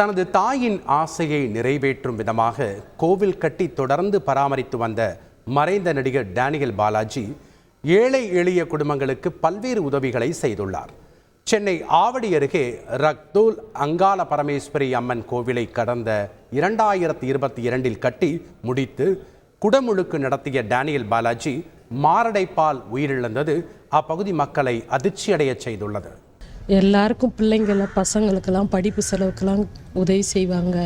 தனது தாயின் ஆசையை நிறைவேற்றும் விதமாக கோவில் கட்டி தொடர்ந்து பராமரித்து வந்த மறைந்த நடிகர் டேனியல் பாலாஜி ஏழை எளிய குடும்பங்களுக்கு பல்வேறு உதவிகளை செய்துள்ளார். சென்னை ஆவடி அருகே ரக்தூல் அங்காள பரமேஸ்வரி அம்மன் கோவிலை கடந்த இரண்டாயிரத்தி இருபத்தி இரண்டில் கட்டி முடித்து குடமுழுக்கு நடத்திய டேனியல் பாலாஜி மாரடைப்பால் உயிரிழந்தது. அப்பகுதி மக்களை அதிர்ச்சியடையச் செய்துள்ளது. எல்லாருக்கும் பிள்ளைங்கள பசங்களுக்கெல்லாம் படிப்பு செலவுக்கெல்லாம் உதவி செய்வாங்க.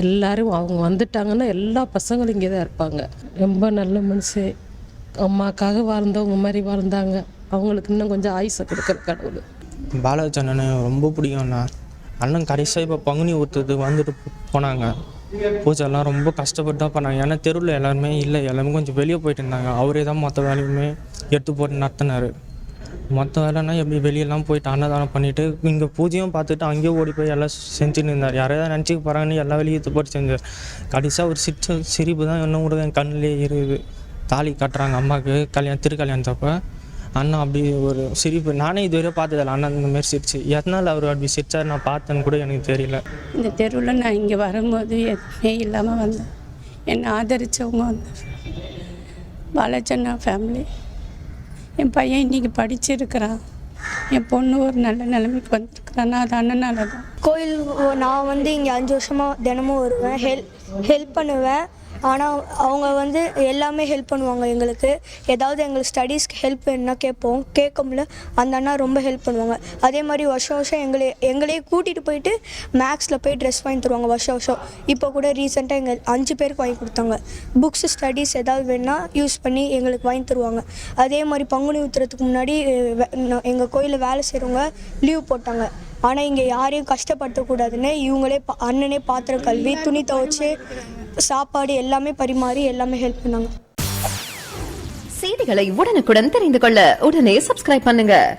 எல்லாரும் அவங்க வந்துட்டாங்கன்னா எல்லா பசங்களும் இங்கே தான் இருப்பாங்க. ரொம்ப நல்ல மனுஷன். அம்மாக்காக வாழ்ந்தவங்க மாதிரி வாழ்ந்தாங்க. அவங்களுக்கு இன்னும் கொஞ்சம் ஆயுசை கொடுக்குற கடவுள். பாலாஜி அண்ணனை ரொம்ப பிடிக்கும்ண்ணா. அண்ணன் கடைசியாக இப்போ பங்குனி ஊற்றுறதுக்கு வந்துட்டு போனாங்க. பூஜைலாம் ரொம்ப கஷ்டப்பட்டு தான் பண்ணாங்க. ஏன்னா தெருவில் எல்லாருமே இல்லை. எல்லாமே கொஞ்சம் வெளியே போயிட்டு இருந்தாங்க. அவரே தான் மற்ற வேலையுமே எடுத்து போட்டு நடத்தினார். மற்ற வேலைன்னா எப்படி வெளியெல்லாம் போயிட்டு அன்னதானம் பண்ணிவிட்டு இங்கே பூஜையும் பார்த்துட்டு அங்கேயே ஓடி போய் எல்லாம் செஞ்சுன்னு இருந்தார். யாரையாவது நினச்சிக்க போகிறாங்கன்னு எல்லா வேலையும் போட்டு செஞ்சார். கடைசியாக ஒரு சிரிச்ச சிரிப்பு தான் இன்னும் கூட என் கண்ணிலே இருக்குது தாலி கட்டுறாங்க அம்மாவுக்கு கல்யாணம் திருக்கல்யாணத்தப்போ. அண்ணா அப்படி ஒரு சிரிப்பு. நானே இதுவரை பார்த்ததில்ல. அண்ணா இந்த மாதிரி சிரிச்சு. எதனால் அவர் அப்படி சிரிச்சார் நான் பார்த்தேன்னு கூட எனக்கு தெரியல. இந்த தெருவில் நான் இங்கே வரும்போது எதுவுமே இல்லாமல் வந்தேன். என்னை ஆதரித்தவங்க வந்து பாலாஜண்ணா ஃபேமிலி என் பையன் இன்றைக்கி படிச்சிருக்கிறான். என் பொண்ணு ஒரு நல்ல நிலைமைக்கு வந்திருக்கிறான்னா அது அண்ணனால தான். கோயில் நான் வந்து இங்கே அஞ்சு வருஷமாக தினமும் வருவேன். ஹெல்ப் ஹெல்ப் பண்ணுவேன். ஆனால் அவங்க வந்து எல்லாமே ஹெல்ப் பண்ணுவாங்க எங்களுக்கு. ஏதாவது எங்களுக்கு ஸ்டடீஸ்க்கு ஹெல்ப் வேணும்னா கேட்போம். கேட்கும்ல அந்த அண்ணா ரொம்ப ஹெல்ப் பண்ணுவாங்க. அதே மாதிரி வருஷம் வருஷம் எங்களை எங்களையே கூட்டிகிட்டு போயிட்டு மேக்ஸில் போய் ட்ரெஸ் வாங்கி தருவாங்க வருஷம் வருஷம். இப்போ கூட ரீசெண்டாக எங்கள் அஞ்சு பேருக்கு வாங்கி கொடுத்தாங்க. புக்ஸ் ஸ்டடீஸ் ஏதாவது வேணுன்னா யூஸ் பண்ணி எங்களுக்கு வாங்கி தருவாங்க. அதே மாதிரி பங்குனி ஊற்றுறதுக்கு முன்னாடி எங்கள் கோயிலில் வேலை செய்கிறவங்க லீவ் போட்டாங்க. ஆனால் இங்கே யாரையும் கஷ்டப்படுத்தக்கூடாதுன்னு இவங்களே பா- அண்ணனே பாத்திரம் கல்வி துணி துவைச்சு சாப்பாடு எல்லாமே பரிமாறி எல்லாமே ஹெல்ப் பண்ணாங்க. செய்திகளை உடனுக்குடன் தெரிந்து கொள்ள உடனே சப்ஸ்கிரைப் பண்ணுங்க.